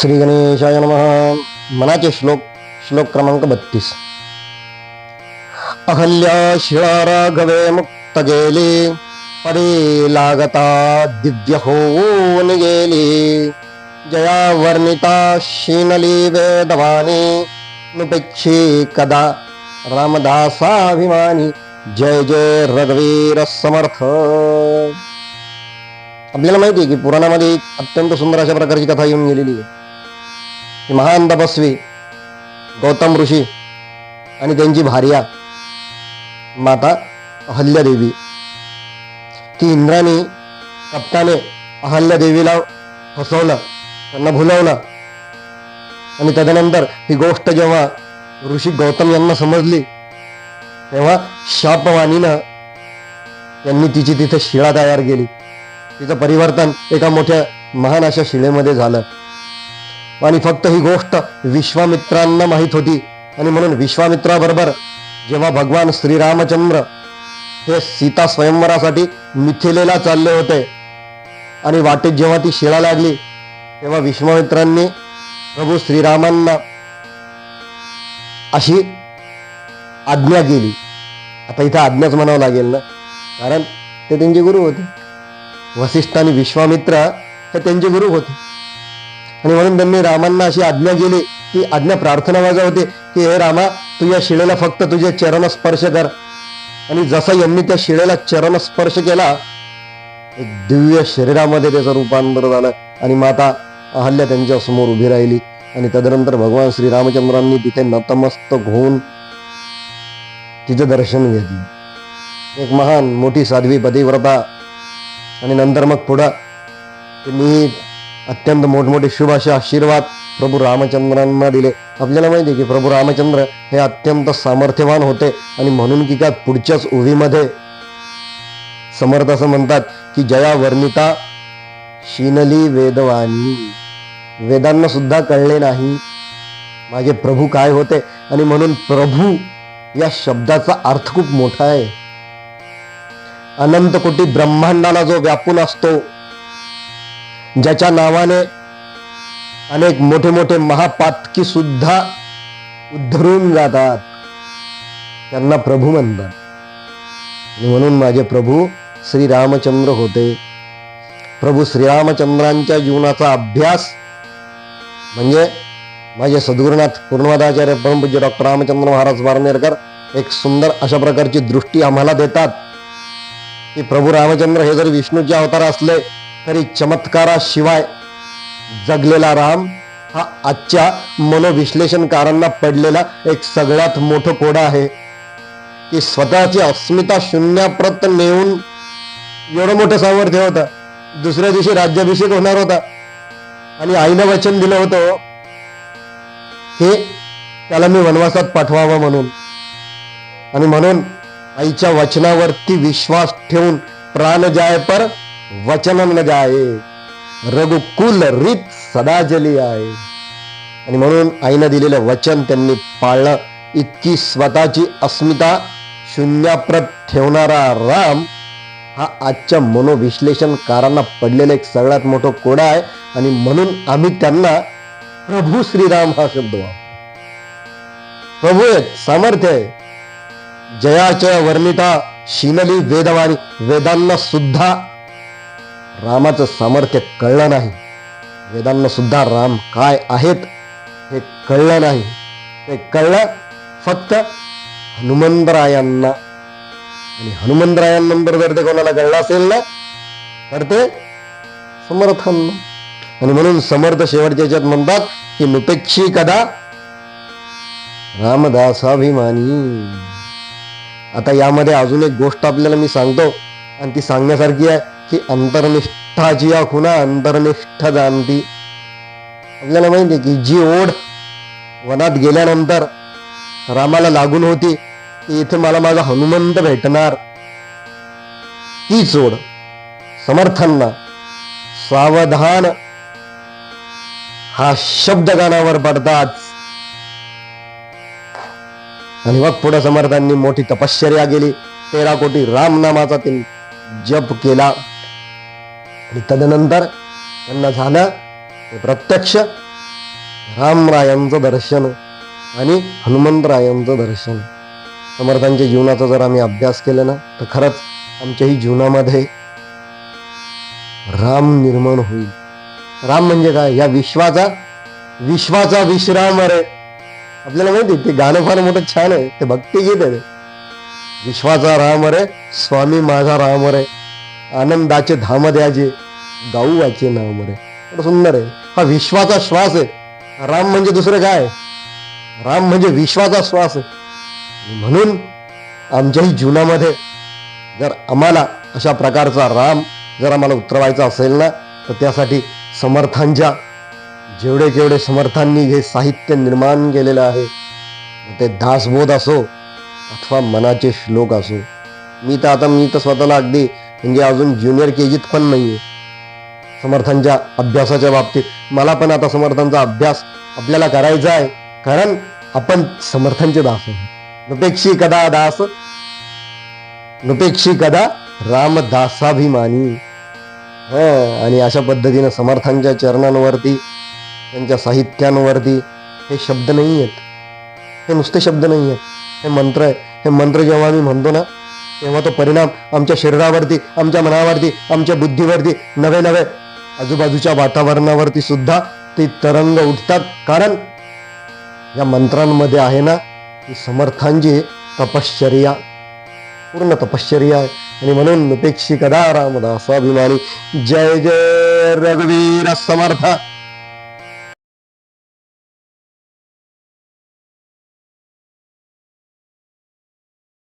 श्री गणेशाय नमः। मनाचे श्लोक श्लोक क्रमांक बत्तीस. अहल्या शिळा राघवे मुक्त गेली पडे लागता दिव्य होऊन गेली जया वर्णिता शीनली वेदवाणी नुपेक्षी कदा रामदासाभिमानी। जय जय रघुवीर समर्थ। आपल्याला माहिती आहे की पुराणामध्ये एक अत्यंत सुंदर अशा प्रकारची कथा येऊन गेलेली आहे. महान तपस्वी गौतम ऋषी आणि त्यांची भार्या माता अहल्यादेवी. ती इंद्राने कप्ताने अहल्यादेवीला फसवलं त्यांना भुलवलं. आणि त्याच्यानंतर ही गोष्ट जेव्हा ऋषी गौतम यांना समजली तेव्हा शापवाणीनं त्यांनी तिची तिथे शिळा तयार केली. तिचं परिवर्तन एका मोठ्या महान अशा शिळेमध्ये झालं. आणि फक्त ही गोष्ट विश्वामित्रांना माहीत होती. आणि म्हणून विश्वामित्राबरोबर जेव्हा भगवान श्रीरामचंद्र हे सीता स्वयंवरासाठी मिथिलेला चालले होते आणि वाटेत जेव्हा ती शिळा लागली तेव्हा विश्वामित्रांनी प्रभू श्रीरामांना अशी आज्ञा केली. आता इथं आज्ञाच म्हणावं लागेल ना? कारण ते त्यांचे गुरु होते. वसिष्ठ आणि विश्वामित्र हे त्यांचे गुरु होते. आणि म्हणून त्यांनी रामांना अशी आज्ञा केली ती आज्ञा प्रार्थना माझा होते की हे रामा तू या शिळेला फक्त तुझे चरण स्पर्श कर. आणि जसा यांनी त्या शिळेला चरण स्पर्श केला एक दिव्य शरीरामध्ये त्याचं रूपांतर झालं आणि माता अहल्या त्यांच्यासमोर उभी राहिली. आणि तदनंतर भगवान श्रीरामचंद्रांनी तिथे नतमस्तक होऊन तिचं दर्शन घेतलं. एक महान मोठी साध्वी पतिव्रता. आणि नंतर मग पुढं त्यांनी अत्यंत मोठमोठे शुभ असे आशीर्वाद प्रभू रामचंद्रांना दिले. आपल्याला माहिती आहे की प्रभू रामचंद्र हे अत्यंत सामर्थ्यवान होते आणि म्हणून की काय पुढच्याच उभीमध्ये समर्थ असं म्हणतात की जया वर्णिता शिनली वेदवानी. वेदांना सुद्धा कळले नाही माझे प्रभू काय होते आणि म्हणून प्रभू या शब्दाचा अर्थ खूप मोठा आहे. अनंत कोटी ब्रह्मांडाला जो व्यापून असतो ज्याच्या नावाने अनेक मोठे मोठे महापातकी सुद्धा उद्धरून जातात त्यांना प्रभू म्हणतात. आणि म्हणून माझे प्रभू श्रीरामचंद्र होते. प्रभू श्रीरामचंद्रांच्या जीवनाचा अभ्यास म्हणजे माझे सद्गुरुनाथ पूर्णवादाचार्य परमपूज्य डॉक्टर रामचंद्र महाराज वारनेरकर एक सुंदर अशा प्रकारची दृष्टी आम्हाला देतात. की प्रभू रामचंद्र हे जर विष्णूचे अवतार असले तरी चमत्काराशिवाय जगलेला राम हा आजच्या मनोविश्लेषणकारांना पडलेला एक सगळ्यात मोठं कोडा आहे. की स्वतःची अस्मिता शून्याप्रत नेऊन एवढं मोठं सामर्थ्य होतं. दुसऱ्या दिवशी राज्याभिषेक होणार होता. आणि आईनं वचन दिलं होतं. हे त्याला मी वनवासात पाठवावं म्हणून. आणि म्हणून आईच्या वचनावरती विश्वास ठेवून प्राण जाय पर वचनम न जाये रघुकुल रीत सदा जली आहे. आणि म्हणून आईनं दिलेलं वचन त्यांनी पाळलं इतकी स्वतःची अस्मिता शून्याप्रत ठेवणारा राम हा आजच्या मनोविश्लेषणकारांना पडलेला एक सगळ्यात मोठं कोडा आहे. आणि म्हणून आम्ही त्यांना प्रभू श्रीराम हा शब्द वापरतो. प्रभू आहेत सामर्थ्य आहे. जयाच्या वर्णिता शिनली वेदवाणी वेदांना सुद्धा रामाचं सामर्थ्य कळलं नाही. वेदांना सुद्धा राम काय आहेत हे कळलं नाही. ते कळलं फक्त हनुमंतरायांना. आणि हनुमंतरायांनंतर जर ते कोणाला कळलं असेल ना तर ते समर्थांना. आणि म्हणून समर्थ शेवटच्या याच्यात म्हणतात की नुपेक्षी कदा? रामदासाभिमानी. आता यामध्ये अजून एक गोष्ट आपल्याला मी सांगतो. आणि ती सांगण्यासारखी आहे की अंतर्निष्ठाची या खुना अंतर्निष्ठ जाणती. आपल्याला माहिती आहे की जी ओढ वनात गेल्यानंतर रामाला लागून होती की इथे मला माझा हनुमंत भेटणार. तीच ओढ समर्थांना सावधान. हा शब्द गाण्यावर पडतात आणि मग पुढे समर्थांनी मोठी तपश्चर्या केली. तेरा कोटी राम नामाचा ते जप केला. आणि तदनंतर त्यांना झालं ते प्रत्यक्ष रामरायांचं दर्शन आणि हनुमंतरायांचं दर्शन. समर्थांच्या जीवनाचा जर आम्ही अभ्यास केला ना तर खरंच आमच्याही जीवनामध्ये राम निर्माण होईल. राम म्हणजे काय? या विश्वाचा विश्वाचा विश्राम रे आपल्याला माहिती ते गाणं फार मोठं छान आहे ते भक्तिगीत आहे. विश्वाचा राम रे स्वामी माझा राम रे. आनंदाचे धाम द्याजे गाऊ वाचे नाम रे. सुंदर आहे. हा विश्वाचा श्वास आहे. राम म्हणजे दुसरं काय? राम म्हणजे विश्वाचा श्वास आहे. म्हणून आमच्याही जीवनामध्ये जर आम्हाला अशा प्रकारचा राम जर आम्हाला उतरवायचा असेल ना तर त्यासाठी समर्थांच्या जेवढे जेवढे समर्थांनी हे साहित्य निर्माण केलेलं आहे ते दासबोध असो अथवा मनाचे श्लोक असो. मी तर आता मी तर स्वतःला अगदी म्हणजे अजून ज्युनियर के जीत पण नाहीये. समर्थांच्या अभ्यासाच्या बाबतीत. मला पण आता समर्थांचा अभ्यास आपल्याला करायचा आहे. कारण आपण समर्थांचे दास आहोत. नपेक्षी कदा दास? नपेक्षी कदा रामदासाभिमानी. हा आणि अशा पद्धतीनं समर्थांच्या चरणांवरती त्यांच्या साहित्यांवरती हे शब्द नाही आहेत हे नुसते शब्द नाही आहेत हे मंत्र आहे. हे मंत्र जेव्हा आम्ही म्हणतो ना तेव्हा तो परिणाम आमच्या शरीरावरती आमच्या मनावरती आमच्या बुद्धीवरती नवे नवे आजूबाजूच्या वातावरणावरती सुद्धा ते तरंग उठतात. कारण या मंत्रांमध्ये आहे ना की समर्थांची तपश्चर्या पूर्ण तपश्चर्या आहे. आणि म्हणून उपेक्षी कदा रामदास जय जय रघुवीर समर्थ.